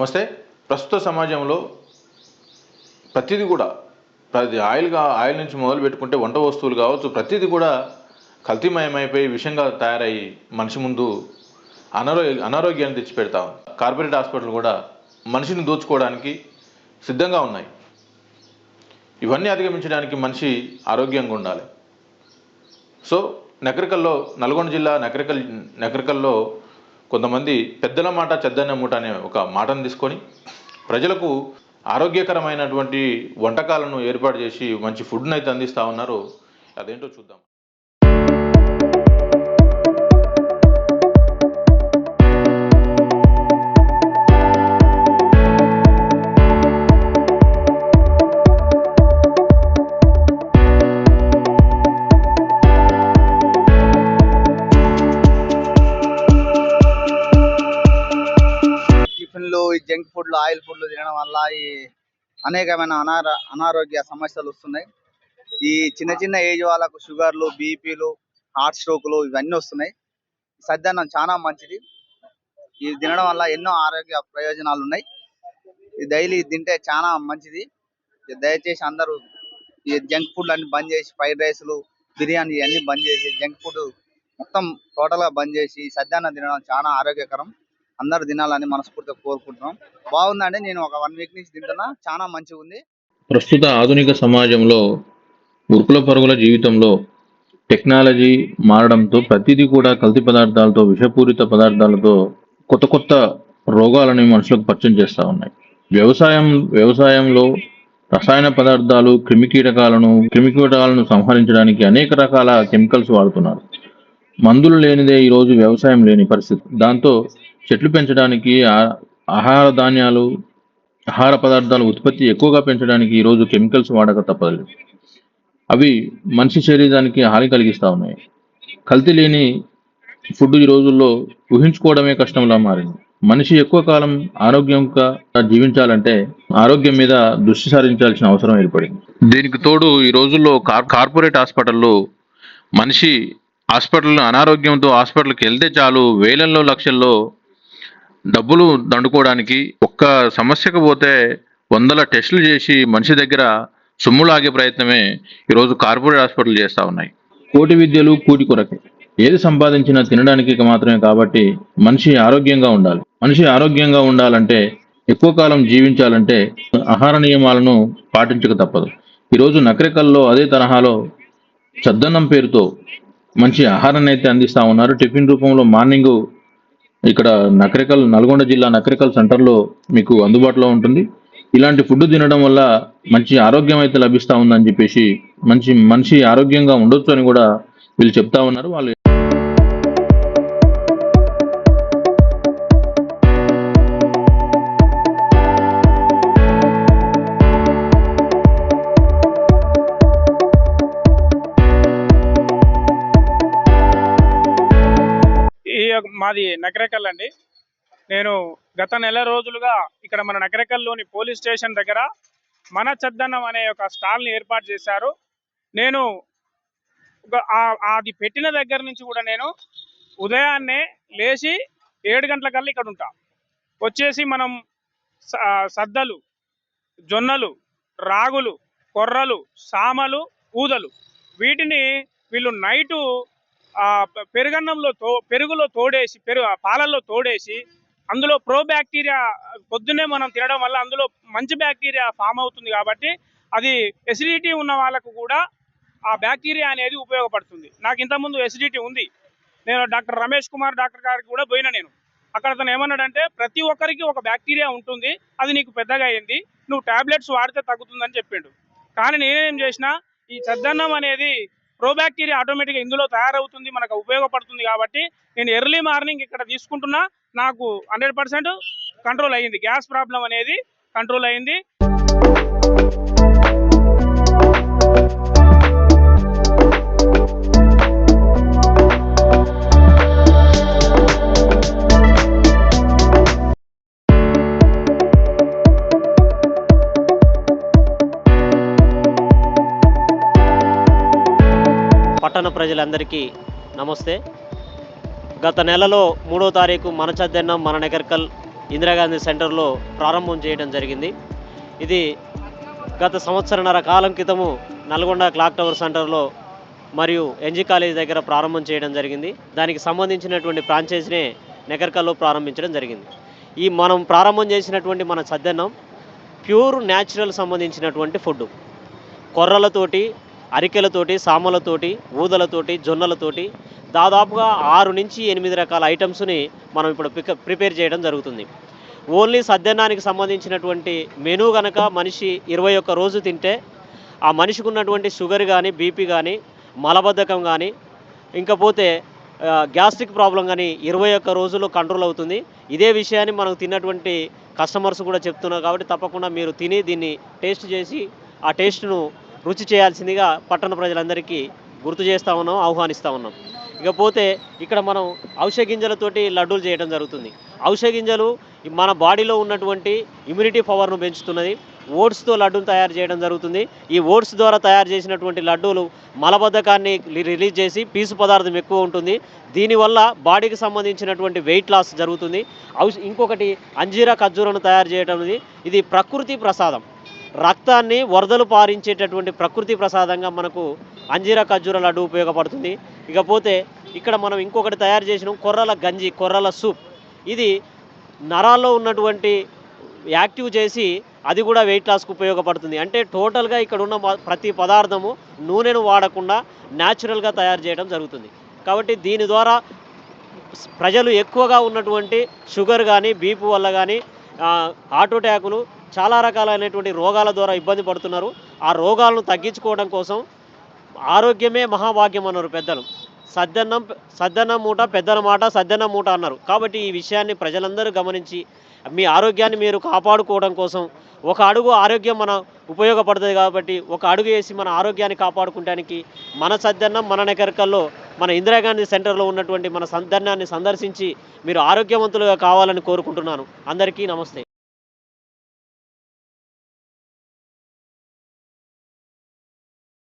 నమస్తే. ప్రస్తుత సమాజంలో ప్రతిదీ కూడా ప్రతి ఆయిల్గా ఆయిల్ నుంచి మొదలు పెట్టుకుంటే వంట వస్తువులు కావచ్చు ప్రతిదీ కూడా కల్తీమయమైపోయి విషంగా తయారయ్యి మనిషి ముందు అనారో అనారోగ్యాన్ని తెచ్చిపెడతా ఉంది. కార్పొరేట్ హాస్పిటల్ కూడా మనిషిని దోచుకోవడానికి సిద్ధంగా ఉన్నాయి. ఇవన్నీ అధిగమించడానికి మనిషి ఆరోగ్యంగా ఉండాలి. సో నకరికల్లో నల్గొండ జిల్లా నకరికల్ నకరికల్లో కొంతమంది పెద్దల మాట చెద్దన్న మూట అనే ఒక మాటను తీసుకొని ప్రజలకు ఆరోగ్యకరమైనటువంటి వంటకాలను ఏర్పాటు చేసి మంచి ఫుడ్ని అయితే అందిస్తూ ఉన్నారు. అదేంటో చూద్దాం. ఆయిల్ ఫుడ్లు తినడం వల్ల ఈ అనేకమైన అనార అనారోగ్య సమస్యలు వస్తున్నాయి. ఈ చిన్న చిన్న ఏజ్ వాళ్ళకు షుగర్లు బీపీలు హార్ట్ స్ట్రోకులు ఇవన్నీ వస్తున్నాయి. సద్దన్నం చాలా మంచిది. ఇది తినడం వల్ల ఎన్నో ఆరోగ్య ప్రయోజనాలు ఉన్నాయి. ఇది డైలీ తింటే చాలా మంచిది. దయచేసి అందరూ ఈ జంక్ ఫుడ్ అన్ని బంద్ చేసి ఫ్రైడ్ రైస్లు బిర్యానీ అన్ని బంద్ చేసి జంక్ ఫుడ్ మొత్తం టోటల్గా బంద్ చేసి సద్దన్నం తినడం చాలా ఆరోగ్యకరం. అందరు తినాలని మనస్ఫూర్తిగా కోరుకుంటున్నాం. బాగుందండి నేను ఒక వన్ వీక్ నుంచి తింటున్నా. చాలా మంచిగా ఉంది ప్రస్తుత ఆధునిక సమాజంలో ఉరుకుల పరుగుల జీవితంలో టెక్నాలజీ మారడంతో ప్రతిదీ కూడా కల్తీ పదార్థాలతో విషపూరిత పదార్థాలతో కొత్త కొత్త రోగాలని మనుషులకు పరిచయం చేస్తూ ఉన్నాయి. వ్యవసాయం వ్యవసాయంలో రసాయన పదార్థాలు క్రిమికీటకాలను క్రిమికీటకాలను సంహరించడానికి అనేక రకాల కెమికల్స్ వాడుతున్నారు. మందులు లేనిదే ఈరోజు వ్యవసాయం లేని పరిస్థితి. దాంతో చెట్లు పెంచడానికి ఆహార ధాన్యాలు ఆహార పదార్థాల ఉత్పత్తి ఎక్కువగా పెంచడానికి ఈరోజు కెమికల్స్ వాడక తప్పదు. అవి మనిషి శరీరానికి హాని కలిగిస్తూ ఉన్నాయి. కల్తీ లేని ఫుడ్ ఈ రోజుల్లో ఊహించుకోవడమే కష్టంలా మారింది. మనిషి ఎక్కువ కాలం ఆరోగ్యంగా జీవించాలంటే ఆరోగ్యం మీద దృష్టి సారించాల్సిన అవసరం ఏర్పడింది. దీనికి తోడు ఈ రోజుల్లో కార్ కార్పొరేట్ హాస్పిటల్లో మనిషి హాస్పిటల్ అనారోగ్యంతో హాస్పిటల్కి వెళ్తే చాలు వేలల్లో లక్షల్లో డబ్బులు దండుకోవడానికి ఒక్క సమస్యకు పోతే వందల టెస్టులు చేసి మనిషి దగ్గర సొమ్ము లాగే ప్రయత్నమే ఈరోజు కార్పొరేట్ హాస్పిటల్ చేస్తూ ఉన్నాయి. కోటి విద్యలు కూటి కొరకే. ఏది సంపాదించినా తినడానికి మాత్రమే కాబట్టి మనిషి ఆరోగ్యంగా ఉండాలి. మనిషి ఆరోగ్యంగా ఉండాలంటే ఎక్కువ కాలం జీవించాలంటే ఆహార నియమాలను పాటించక తప్పదు. ఈరోజు నకరికల్లో అదే తరహాలో చద్దన్నం పేరుతో మంచి ఆహారాన్ని అయితే అందిస్తా ఉన్నారు. టిఫిన్ రూపంలో మార్నింగ్ ఇక్కడ నకరికల్ నల్గొండ జిల్లా నకరికల్ సెంటర్లో మీకు అందుబాటులో ఉంటుంది. ఇలాంటి ఫుడ్ తినడం వల్ల మంచి ఆరోగ్యం అయితే లభిస్తా ఉందని చెప్పేసి మంచి మనిషి ఆరోగ్యంగా ఉండొచ్చు అని కూడా వీళ్ళు చెప్తా ఉన్నారు. వాళ్ళు మాది నకరేకల్ అండి. నేను గత నెల రోజులుగా ఇక్కడ మన నకరేకల్లోని పోలీస్ స్టేషన్ దగ్గర మన చద్దన్నం అనే ఒక స్టాల్ని ఏర్పాటు చేశారు. నేను అది పెట్టిన దగ్గర నుంచి కూడా నేను ఉదయాన్నే లేచి ఏడు గంటలకల్లా ఇక్కడ ఉంటా. వచ్చేసి మనం స- సద్దలు జొన్నలు రాగులు కొర్రలు సామలు ఊదలు వీటిని వీళ్ళు నైటు పెరుగన్నంలో తో పెరుగులో తోడేసి పెరుగు ఆ పాలల్లో తోడేసి అందులో ప్రో బ్యాక్టీరియా పొద్దున్నే మనం తినడం వల్ల అందులో మంచి బ్యాక్టీరియా ఫామ్ అవుతుంది కాబట్టి అది ఎసిడిటీ ఉన్న వాళ్ళకు కూడా ఆ బ్యాక్టీరియా అనేది ఉపయోగపడుతుంది. నాకు ఇంతకుముందు ఎసిడిటీ ఉంది. నేను డాక్టర్ రమేష్ కుమార్ డాక్టర్ గారికి కూడా పోయినా నేను. అక్కడ అతను ఏమన్నాడంటే ప్రతి ఒక్కరికి ఒక బ్యాక్టీరియా ఉంటుంది. అది నీకు పెద్దగా అయింది. నువ్వు టాబ్లెట్స్ వాడితే తగ్గుతుందని చెప్పిండు. కానీ నేనేం చేసిన ఈ చద్దన్నం అనేది ప్రోబాక్టీరియా ఆటోమేటిక్గా ఇందులో తయారవుతుంది మనకు ఉపయోగపడుతుంది కాబట్టి నేను ఎర్లీ మార్నింగ్ ఇక్కడ తీసుకుంటున్నా. నాకు హండ్రెడ్ పర్సెంట్ కంట్రోల్ అయ్యింది. గ్యాస్ ప్రాబ్లం అనేది కంట్రోల్ అయ్యింది. పట్టణ ప్రజలందరికీ నమస్తే. గత నెలలో మూడో తారీఖు మన చద్దెన్నం మన నగర్కల్ ఇందిరాగాంధీ సెంటర్లో ప్రారంభం చేయడం జరిగింది. ఇది గత సంవత్సరన్నర కాలం క్రితము నల్గొండ క్లాక్ టవర్ సెంటర్లో మరియు ఎన్జీ కాలేజ్ దగ్గర ప్రారంభం చేయడం జరిగింది. దానికి సంబంధించినటువంటి ఫ్రాంచైజీనే నెగర్కల్లో ప్రారంభించడం జరిగింది. ఈ మనం ప్రారంభం చేసినటువంటి మన సద్దన్నం ప్యూర్ న్యాచురల్ సంబంధించినటువంటి ఫుడ్ కొర్రలతోటి అరికెలతోటి సామలతోటి ఊదలతోటి జొన్నలతోటి దాదాపుగా ఆరు నుంచి ఎనిమిది రకాల ఐటమ్స్ని మనం ఇప్పుడు పిక ప్రిపేర్ చేయడం జరుగుతుంది. ఓన్లీ సద్యన్నానికి సంబంధించినటువంటి మెనూ గనక మనిషి ఇరవై ఒక్క రోజు తింటే ఆ మనిషికి ఉన్నటువంటి షుగర్ కానీ బీపీ కానీ మలబద్ధకం కానీ ఇంకపోతే గ్యాస్ట్రిక్ ప్రాబ్లం కానీ ఇరవై ఒక్క రోజుల్లో కంట్రోల్ అవుతుంది. ఇదే విషయాన్ని మనం తిన్నటువంటి కస్టమర్స్ కూడా చెప్తున్నారు కాబట్టి తప్పకుండా మీరు తిని దీన్ని టేస్ట్ చేసి ఆ టేస్ట్ను రుచి చేయాల్సిందిగా పట్టణ ప్రజలందరికీ గుర్తు చేస్తూ ఉన్నాం ఆహ్వానిస్తూ ఉన్నాం. ఇకపోతే ఇక్కడ మనం ఔషధ గింజలతోటి లడ్డూలు చేయడం జరుగుతుంది. ఔషధ గింజలు మన బాడీలో ఉన్నటువంటి ఇమ్యూనిటీ పవర్ను పెంచుతున్నది. ఓట్స్తో లడ్డూలు తయారు చేయడం జరుగుతుంది. ఈ ఓట్స్ ద్వారా తయారు చేసినటువంటి లడ్డూలు మలబద్ధకాన్ని రిలీజ్ చేసి పీసు పదార్థం ఎక్కువ ఉంటుంది. దీనివల్ల బాడీకి సంబంధించినటువంటి వెయిట్ లాస్ జరుగుతుంది. ఔష ఇంకొకటి అంజీరా ఖర్జూరను తయారు చేయడం అనేది ఇది ప్రకృతి ప్రసాదం. రక్తాన్ని వరదలు పారించేటటువంటి ప్రకృతి ప్రసాదంగా మనకు అంజీర ఖర్జూర లడ్డు ఉపయోగపడుతుంది. ఇకపోతే ఇక్కడ మనం ఇంకొకటి తయారు చేసిన కొర్రల గంజి కొర్రల సూప్. ఇది నరాల్లో ఉన్నటువంటి యాక్టివ్ చేసి అది కూడా వెయిట్ లాస్కి ఉపయోగపడుతుంది. అంటే టోటల్గా ఇక్కడ ఉన్న ప్రతి పదార్థము నూనెను వాడకుండా న్యాచురల్గా తయారు చేయడం జరుగుతుంది. కాబట్టి దీని ద్వారా ప్రజలు ఎక్కువగా ఉన్నటువంటి షుగర్ కానీ బీపీ వల్ల కానీ హార్ట్ అటాకులు చాలా రకాలైనటువంటి రోగాల ద్వారా ఇబ్బంది పడుతున్నారు. ఆ రోగాలను తగ్గించుకోవడం కోసం ఆరోగ్యమే మహాభాగ్యం అన్నారు పెద్దలు. సద్దన్నం సద్దన్నం మూట పెద్దల మాట సద్దన్నం మూట అన్నారు. కాబట్టి ఈ విషయాన్ని ప్రజలందరూ గమనించి మీ ఆరోగ్యాన్ని మీరు కాపాడుకోవడం కోసం ఒక అడుగు ఆరోగ్యం మన ఉపయోగపడుతుంది కాబట్టి ఒక అడుగు వేసి మన ఆరోగ్యాన్ని కాపాడుకోవడానికి మన సద్దన్నం మన నెకరికల్లో మన ఇందిరాగాంధీ సెంటర్లో ఉన్నటువంటి మన సద్దన్నాన్ని సందర్శించి మీరు ఆరోగ్యవంతులుగా కావాలని కోరుకుంటున్నాను. అందరికీ నమస్తే.